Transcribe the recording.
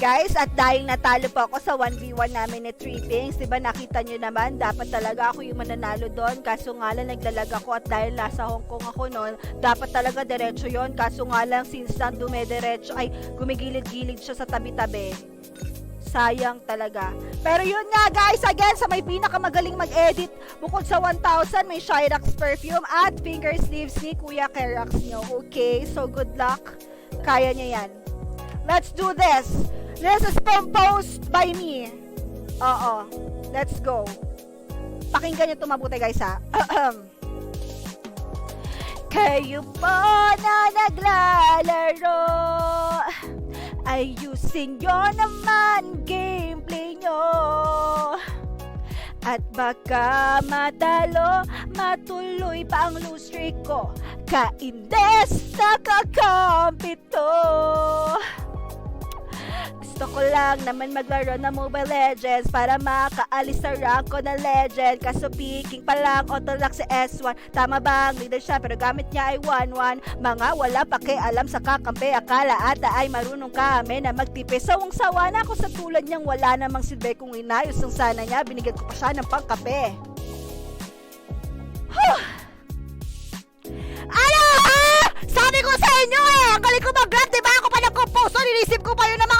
Guys, at dahil natalo po ako sa 1v1 namin ni Trippings, di ba nakita nyo naman, dapat talaga ako yung mananalo doon. Kaso nga lang, naglalag ako at dahil nasa Hong Kong ako noon, dapat talaga diretso yon Kaso nga lang, since na dumediretso, ay gumigilid-gilid siya sa tabi-tabi. Sayang talaga. Pero yun nga guys, again, sa may pinakamagaling mag-edit, bukod sa 1,000, may Shyrax perfume at finger sleeves ni Kuya Kerax nyo. Okay, so good luck. Kaya niya yan. Let's do this. This is composed by me. Oo. Let's go. Pakinggan niyo ito mabuti guys ha. Kayo po na naglalaro Ayusin nyo naman gameplay nyo At baka matalo Matuloy pa ang lose streak ko Kaindes nakakampito gusto ko lang naman maglaro ng Mobile Legends para makaalis sa rank ko na legend. Kaso picking pa lang, auto lock si S1. Tama ba ang leader siya pero gamit niya ay 1-1. Mga wala pakialam sa kakampi. Akala ata ay marunong kami na magtipe. Sawang sawa na ako sa tulad niyang wala namang silbi kung inayos ang sana niya. Binigyan ko pa siya ng pangkape. Huh! Ano? Sabi ko sa inyo eh, ang galing ko mag-grab, di ba? Ako pa nagkomposo, nilisip ko pa yun ng